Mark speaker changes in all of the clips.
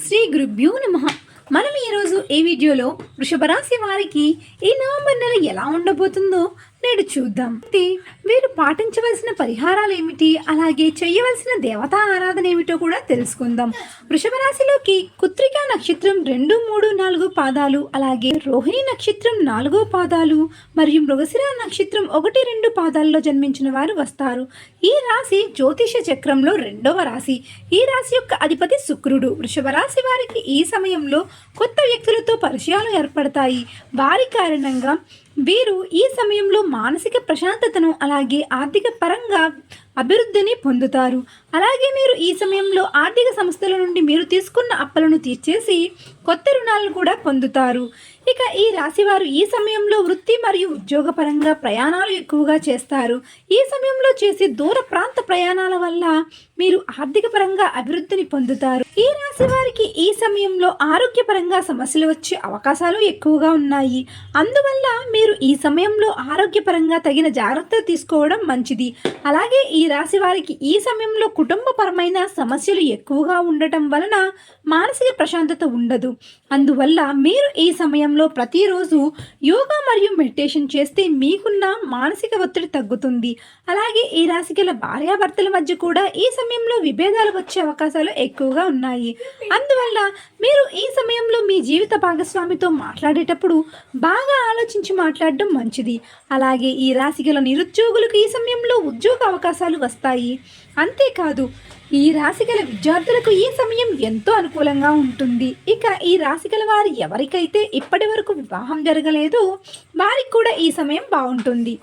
Speaker 1: శ్రీ గురుభ్యో నమ. మనం ఈరోజు ఈ వీడియోలో వృషభ రాశి వారికి ఈ నవంబర్ నెల ఎలా ఉండబోతుందో నేడు చూద్దాం. అయితే వీరు పాటించవలసిన పరిహారాలు ఏమిటి? అలాగే చేయవలసిన దేవతా ఆరాధన ఏమిటో కూడా తెలుసుకుందాం. వృషభ రాశిలోకి కుత్రికా నక్షత్రం రెండు మూడు నాలుగు పాదాలు అలాగే రోహిణి నక్షత్రం నాలుగో పాదాలు మరియు మృగశిర నక్షత్రం ఒకటి రెండు పాదాల్లో జన్మించిన వారు వస్తారు. ఈ రాశి జ్యోతిష చక్రంలో రెండవ రాశి. ఈ రాశి యొక్క అధిపతి శుక్రుడు వృషభరాశి వారికి ఈ సమయంలో కొత్త వ్యక్తులతో పరిచయాలు ఏర్పడతాయి. వారి కారణంగా వీరు ఈ సమయంలో మానసిక ప్రశాంతతను అలాగే ఆర్థిక పరంగా అభివృద్ధిని పొందుతారు. అలాగే మీరు ఈ సమయంలో ఆర్థిక సంస్థల నుండి మీరు తీసుకున్న అప్పులను తీర్చేసి కొత్త రుణాలను కూడా పొందుతారు. ఇక ఈ రాశివారు ఈ సమయంలో వృత్తి మరియు ఉద్యోగపరంగా ప్రయాణాలు ఎక్కువగా చేస్తారు. ఈ సమయంలో చేసే దూర ప్రాంత ప్రయాణాల వల్ల మీరు ఆర్థిక పరంగా అభివృద్ధిని పొందుతారు. ఈ రాశి వారికి ఈ సమయంలో ఆరోగ్యపరంగా సమస్యలు వచ్చే అవకాశాలు ఎక్కువగా ఉన్నాయి. అందువల్ల మీరు ఈ సమయంలో ఆరోగ్యపరంగా తగిన జాగ్రత్తలు తీసుకోవడం మంచిది. అలాగే ఈ రాశి వారికి ఈ సమయంలో కుటుంబపరమైన సమస్యలు ఎక్కువగా ఉండటం వలన మానసిక ప్రశాంతత ఉండదు. అందువల్ల మీరు ఈ సమయం సమయంలో ప్రతిరోజు యోగా మరియు మెడిటేషన్ చేస్తే మీకున్న మానసిక ఒత్తిడి తగ్గుతుంది. అలాగే ఈ రాశి గల భార్యాభర్తల మధ్య కూడా ఈ సమయంలో విభేదాలు వచ్చే అవకాశాలు ఎక్కువగా ఉన్నాయి. అందువల్ల మీరు ఈ సమయంలో మీ జీవిత భాగస్వామితో మాట్లాడేటప్పుడు బాగా ఆలోచించి మాట్లాడడం మంచిది. అలాగే ఈ రాశి గల నిరుద్యోగులకు ఈ సమయంలో ఉద్యోగ అవకాశాలు వస్తాయి. అంతేకాదు ఈ రాశి గల విద్యార్థులకు ఈ సమయం ఎంతో అనుకూలంగా ఉంటుంది. ఇక ఈ రాశి గల వారు ఎవరికైతే ఇప్పటి వరకు వివాహం జరగలేదో వారికి కూడా ఈ సమయం బాగుంటుంది.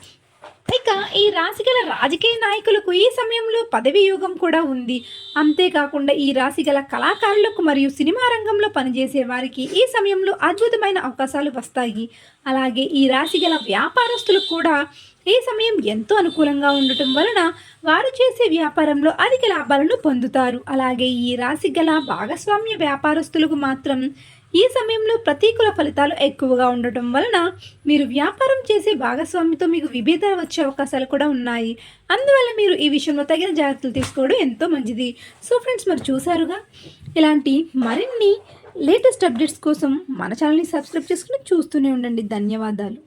Speaker 1: ఇక ఈ రాశి గల రాజకీయ నాయకులకు ఈ సమయంలో పదవి యోగం కూడా ఉంది. అంతేకాకుండా ఈ రాశి గల కళాకారులకు మరియు సినిమా రంగంలో పనిచేసే వారికి ఈ సమయంలో అద్భుతమైన అవకాశాలు వస్తాయి. అలాగే ఈ రాశి గల వ్యాపారస్తులకు కూడా ఈ సమయం ఎంతో అనుకూలంగా ఉండటం వలన వారు చేసే వ్యాపారంలో అధిక లాభాలను పొందుతారు. అలాగే ఈ రాశి గల భాగస్వామ్య వ్యాపారస్తులకు మాత్రం ఈ సమయంలో ప్రతికూల ఫలితాలు ఎక్కువగా ఉండటం వలన మీరు వ్యాపారం చేసే భాగస్వామితో మీకు విభేదాలు వచ్చే అవకాశాలు కూడా ఉన్నాయి. అందువల్ల మీరు ఈ విషయంలో తగిన జాగ్రత్తలు తీసుకోవడం ఎంతో మంచిది. సో ఫ్రెండ్స్ మరి చూసారుగా ఇలాంటి మరిన్ని లేటెస్ట్ అప్డేట్స్ కోసం మన ఛానల్ని సబ్స్క్రైబ్ చేసుకుని చూస్తూనే ఉండండి. ధన్యవాదాలు.